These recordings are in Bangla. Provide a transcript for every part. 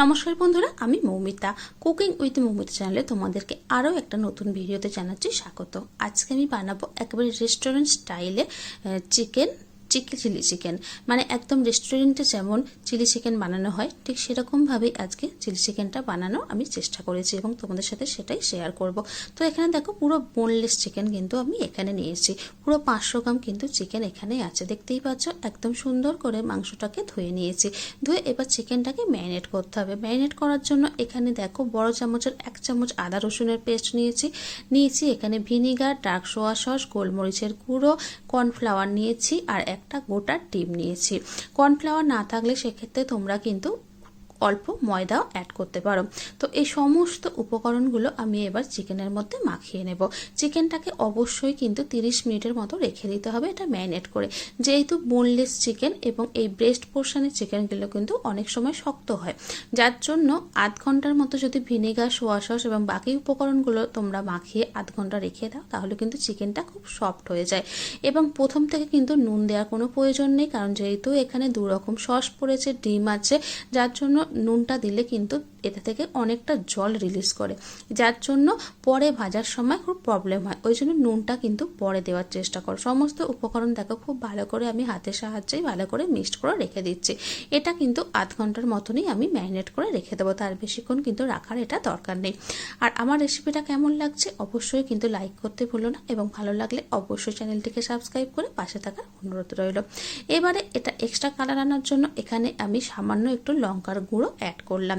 নমস্কার বন্ধুরা, আমি মৌমিতা। কুকিং উইথ মৌমিতা চ্যানেলে তোমাদেরকে আরও একটা নতুন ভিডিওতে জানাচ্ছি স্বাগত। আজকে আমি বানাবো একেবারে রেস্টুরেন্ট স্টাইলে চিকেন চিকেন চিলি চিকেন? মানে একদম রেস্টুরেন্টে যেমন চিলি চিকেন বানানো হয়, ঠিক সেরকমভাবেই আজকে চিলি চিকেনটা বানানো আমি চেষ্টা করেছি এবং তোমাদের সাথে সেটাই শেয়ার করব। তো এখানে দেখো পুরো বোনলেস চিকেন কিন্তু আমি এখানে নিয়েছি পুরো পাঁচশো গ্রাম কিন্তু চিকেন এখানেই আছে। দেখতেই পাচ্ছ, একদম সুন্দর করে মাংসটাকে ধুয়ে নিয়েছি। ধুয়ে এবার চিকেনটাকে ম্যারিনেট করতে হবে। ম্যারিনেট করার জন্য এখানে দেখো বড় চামচের এক চামচ আদা রসুনের পেস্ট নিয়েছি। নিয়েছি এখানে ভিনিগার ডার্ক সোয়া সস গোলমরিচের গুঁড়ো কর্নফ্লাওয়ার নিয়েছি আর একটা গোটা ডিম নিয়েছি। কর্নফ্লাওয়ার না থাকলে সেক্ষেত্রে তোমরা কিন্তু অল্প ময়দাও অ্যাড করতে পারো। তো এই সমস্ত উপকরণগুলো আমি এবার চিকেনের মধ্যে মাখিয়ে নেব। চিকেনটাকে অবশ্যই কিন্তু 30 মিনিটের মতো রেখে দিতে হবে এটা ম্যারিনেট করে। যেহেতু বোনলেস চিকেন এবং এই ব্রেস্ট পোর্শনের চিকেনগুলো কিন্তু অনেক সময় শক্ত হয়। যার জন্য আধ ঘণ্টার মতো যদি ভিনেগার সোয়া সস এবং বাকি উপকরণগুলো তোমরা মাখিয়ে আধ ঘণ্টা রেখে দাও, তাহলে কিন্তু চিকেনটা খুব সফট হয়ে যায়। এবং প্রথম থেকে কিন্তু নুন দেওয়ার কোনো প্রয়োজন নেই, কারণ যেহেতু এখানে দু রকম সস পড়েছে, ডিম আছে, যার জন্য নুনটা দিলে কিন্তু এটা থেকে অনেকটা জল রিলিজ করে। যার জন্য পরে ভাজার সময় খুব প্রবলেম হয়। ওই জন্য নুনটা কিন্তু পরে দেওয়ার চেষ্টা করো। সমস্ত উপকরণ দেখো, খুব ভালো করে আমি হাতের সাহায্যেই ভালো করে মিক্সড করে রেখে দিচ্ছি। এটা কিন্তু আধ ঘণ্টার মতনই আমি ম্যারিনেট করে রেখে দেবো। তার বেশিক্ষণ কিন্তু রাখার এটা দরকার নেই। আর আমার রেসিপিটা কেমন লাগছে অবশ্যই কিন্তু লাইক করতে ভুলো না এবং ভালো লাগলে অবশ্যই চ্যানেলটিকে সাবস্ক্রাইব করে পাশে থাকার অনুরোধ রইল। এবারে এটা এক্সট্রা কালার আনার জন্য এখানে আমি সামান্য একটু লঙ্কার গুঁড়ো অ্যাড করলাম।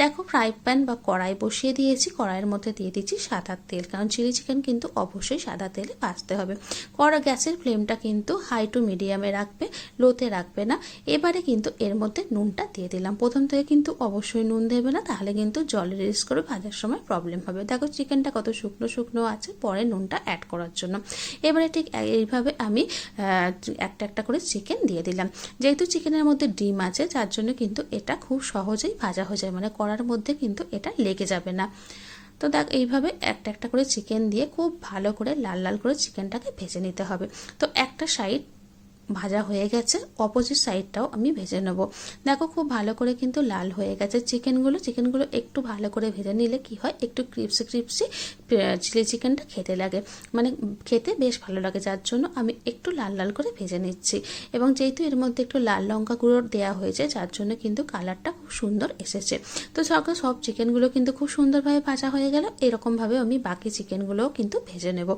দেখো ফ্রাই প্যান বা কড়াই বসিয়ে দিয়েছি, কড়াইয়ের মধ্যে দিয়ে দিচ্ছি সাদা তেল, কারণ চিলি চিকেন কিন্তু অবশ্যই সাদা তেলে ভাজতে হবে। কড়া গ্যাসের ফ্লেমটা কিন্তু হাই টু মিডিয়ামে রাখবে লোতে রাখবে না। এবারে কিন্তু এর মধ্যে নুনটা দিয়ে দিলাম। প্রথম থেকে কিন্তু অবশ্যই নুন দেবে না, তাহলে কিন্তু জল রিলিজ করে ভাজার সময় প্রবলেম হবে। দেখো চিকেনটা কত শুকনো শুকনো আছে, পরে নুনটা অ্যাড করার জন্য। এবারে ঠিক এইভাবে আমি একটা একটা করে চিকেন দিয়ে দিলাম। যেহেতু চিকেনের মধ্যে ডিম আছে, যার জন্য কিন্তু এটা খুব সহজেই ভাজা হয়ে যায়। মানে কড়ার মধ্যে কিন্তু এটা লেগে যাবে না। তো দেখ, এইভাবে একটা একটা করে চিকেন দিয়ে খুব ভালো করে লাল লাল করে চিকেনটাকে ভেজে নিতে হবে। তো একটা সাইড ভাজা হয়ে গেছে অপোজিট সাইডটাও আমি ভেজে নেব। দেখো, খুব ভালো করে কিন্তু লাল হয়ে গেছে চিকেনগুলো চিকেনগুলো একটু ভালো করে ভেজে নিলে কি হয়? একটু ক্রিপসি ক্রিপসি চিলি চিকেনটা খেতে লাগে। মানে খেতে বেশ ভালো লাগে, যার জন্য আমি একটু লাল লাল করে ভেজে নিচ্ছি। এবং যেহেতু এর মধ্যে একটু লাল লঙ্কা গুঁড়ো দেওয়া হয়েছে, যার জন্য কিন্তু কালারটা খুব সুন্দর এসেছে। তো সকাল সব চিকেনগুলো কিন্তু খুব সুন্দরভাবে ভাজা হয়ে গেল। এরকমভাবে আমি বাকি চিকেনগুলোও কিন্তু ভেজে নেব।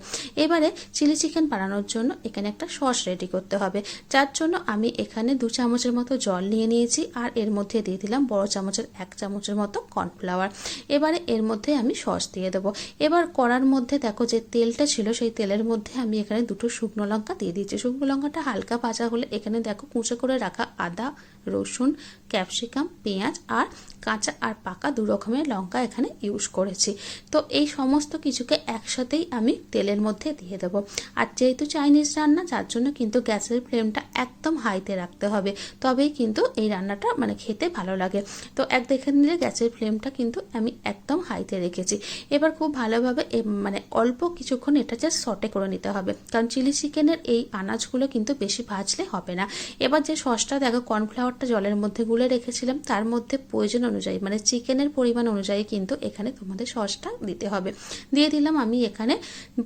এবারে চিলি চিকেন বানানোর জন্য এখানে একটা সস রেডি করতে হবে। যার জন্য আমি এখানে দু চামচের মতো জল নিয়ে নিয়েছি, আর এর মধ্যে দিয়ে দিলাম বড় চামচের, এক চামচের মতো কর্নফ্লাওয়ার এবারে এর মধ্যে আমি সস দিয়ে দেবো। এবার কড়ার মধ্যে দেখো যে তেলটা ছিল, সেই তেলের মধ্যে আমি এখানে দুটো শুকনো লঙ্কা দিয়ে দিয়েছি। শুকনো লঙ্কাটা হালকা ভাজা হলে এখানে দেখো কুচো করে রাখা আদা, রসুন, ক্যাপসিকাম, পেঁয়াজ আর কাঁচা আর পাকা দু রকমের লঙ্কা এখানে ইউজ করেছি। তো এই সমস্ত কিছুকে একসাথেই আমি তেলের মধ্যে দিয়ে দেবো। আর যেহেতু চাইনিজ রান্না, যার জন্য কিন্তু গ্যাসের ফ্লেমটা একদম হাইতে রাখতে হবে, তবেই কিন্তু এই রান্নাটা মানে খেতে ভালো লাগে। তো এক দেখে নিলে গ্যাসের ফ্লেমটা কিন্তু আমি একদম হাইতে রেখেছি। এবার খুব ভালোভাবে মানে অল্প কিছুক্ষণ এটা জাস্ট সটে করে নিতে হবে। কারণ চিলি চিকেনের এই আনাজগুলো কিন্তু বেশি ভাজলে হবে না। এবার যে সসটা, দেখো কর্নফ্লাওয়ারটা জলের মধ্যে গুলে রেখেছিলাম, তার মধ্যে প্রয়োজন অনুযায়ী মানে চিকেনের পরিমাণ অনুযায়ী কিন্তু এখানে তোমাদের সসটা দিতে হবে। দিয়ে দিলাম আমি এখানে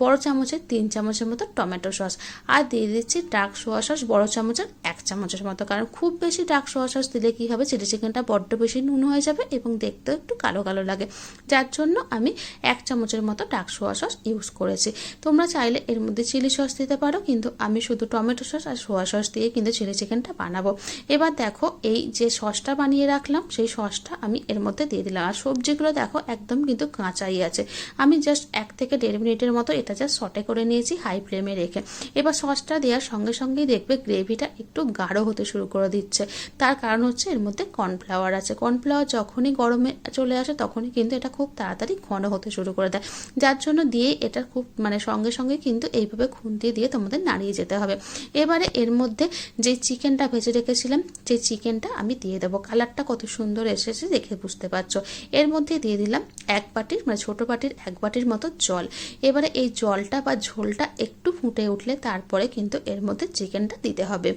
বড় চামচের তিন চামচের মতো টমেটো সস। আর দিয়ে দিচ্ছি ডার্ক সোয়া সস বড় চামচের এক চামচের মতো। কারণ খুব বেশি ডার্ক সোয়া সস দিলে কী হবে, চিলি চিকেনটা বড্ড বেশি নুন হয়ে যাবে এবং দেখতেও একটু কালো কালো লাগে। যার জন্য আমি এক চামচের মতো ডার্ক সোয়া সস ইউজ করেছি। তোমরা চাইলে এর মধ্যে চিলি সস দিতে পারো, কিন্তু আমি শুধু টমেটো সস আর সোয়া সস দিয়ে কিন্তু চিলি চিকেনটা বানাবো। এবার দেখো, এই যে সসটা বানিয়ে রাখলাম, সেই সসটা আমি এর মধ্যে দিয়ে দিলাম। আর সবজিগুলো দেখো, একদম কিন্তু কাঁচাই আছে। আমি জাস্ট এক থেকে দেড় মিনিটের মতো এটা জাস্ট সটে করে নিয়েছি হাই ফ্লেমে রেখে। এবার সসটা দেওয়ার সঙ্গে সঙ্গেই দেখবে গ্রেভিটা একটু গাঢ় হতে শুরু করে দিচ্ছে। তার কারণ হচ্ছে এর মধ্যে কর্নফ্লাওয়ার আছে। কর্নফ্লাওয়ার যখনই গরমে চলে আসে, তখনই কিন্তু এটা খুব তাড়াতাড়ি ঘন হতে শুরু করে দেয়। যার জন্য দিয়ে এটা খুব মানে সঙ্গে সঙ্গে কিন্তু এইভাবে খুন্তি দিয়ে তোমাদের নাড়িয়ে যেতে হবে। এবারে এর মধ্যে যে চিকেনটা ভেজে রেখেছিলাম যে চিকেনটা আমি দিয়ে দেবো। কালারটা কত সুন্দর এসেছে দেখে বুঝতে পারছ। এর মধ্যে দিয়ে দিলাম এক বাটির মানে ছোটো বাটির এক বাটির মতো জল। এবারে এই জলটা বা ঝোলটা একটু ফুটে উঠলে তারপরে কিন্তু এর মধ্যে চিকেনটা দিতে হবে।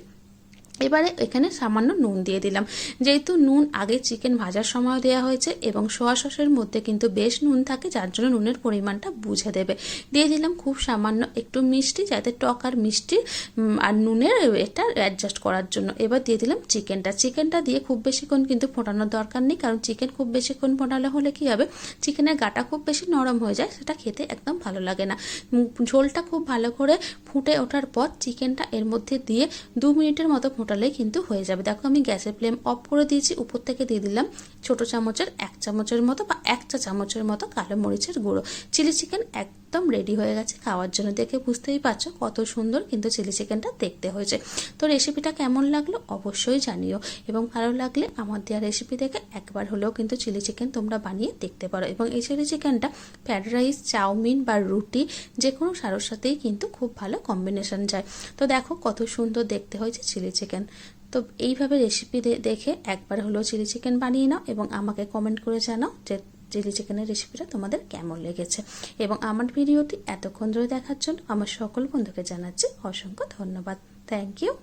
এবারে এখানে সামান্য নুন দিয়ে দিলাম। যেহেতু নুন আগে চিকেন ভাজার সময় দেওয়া হয়েছে এবং সোয়া সসের মধ্যে কিন্তু বেশ নুন থাকে, যার জন্য নুনের পরিমাণটা বুঝে দেবে। দিয়ে দিলাম খুব সামান্য একটু মিষ্টি, যাতে টক আর মিষ্টি আর নুনের এটা অ্যাডজাস্ট করার জন্য। এবার দিয়ে দিলাম চিকেনটা চিকেনটা দিয়ে খুব বেশিক্ষণ কিন্তু ফোটানোর দরকার নেই, কারণ চিকেন খুব বেশিক্ষণ ফোটালে হলে কি হবে? চিকেনের গাটা খুব বেশি নরম হয়ে যায়, সেটা খেতে একদম ভালো লাগে না। ঝোলটা খুব ভালো করে ফুটে ওঠার পর চিকেনটা এর মধ্যে দিয়ে দু মিনিটের মতো ফোটালেই কিন্তু হয়ে যাবে। দেখো আমি গ্যাসের ফ্লেম অফ করে দিয়েছি উপর থেকে দিয়ে দিলাম ছোট চামচের, এক চামচের মতো বা এক চা চামচের মতো কালো মরিচের গুঁড়ো। চিলি চিকেন একদম রেডি হয়ে গেছে। খাওয়ার জন্য দেখে বুঝতেই পারছ কত সুন্দর কিন্তু চিলি চিকেনটা দেখতে হয়েছে। তো রেসিপিটা কেমন লাগল অবশ্যই জানিও এবং ভালো লাগলে আমার দেওয়া রেসিপি দেখে একবার হলেও কিন্তু চিলি চিকেন তোমরা বানিয়ে দেখতে পারো। এবং এই চিলি চিকেনটা ফ্রাইড রাইস চাউমিন বা রুটি যে কোনো সারোর সাথেই কিন্তু খুব ভালো কম্বিনেশন যায়। তো দেখো কত সুন্দর দেখতে হয়েছে চিলি চিকেন তো এইভাবে রেসিপি দেখে একবার হলেও চিলি চিকেন বানিয়ে নাও এবং আমাকে কমেন্ট করে জানাও যে চিলি চিকেনের রেসিপিটা তোমাদের কেমন লেগেছে? এবং আমার ভিডিওটি এতক্ষণ ধরে দেখার জন্য আমার সকল বন্ধুকে জানাচ্ছি অসংখ্য ধন্যবাদ। Thank you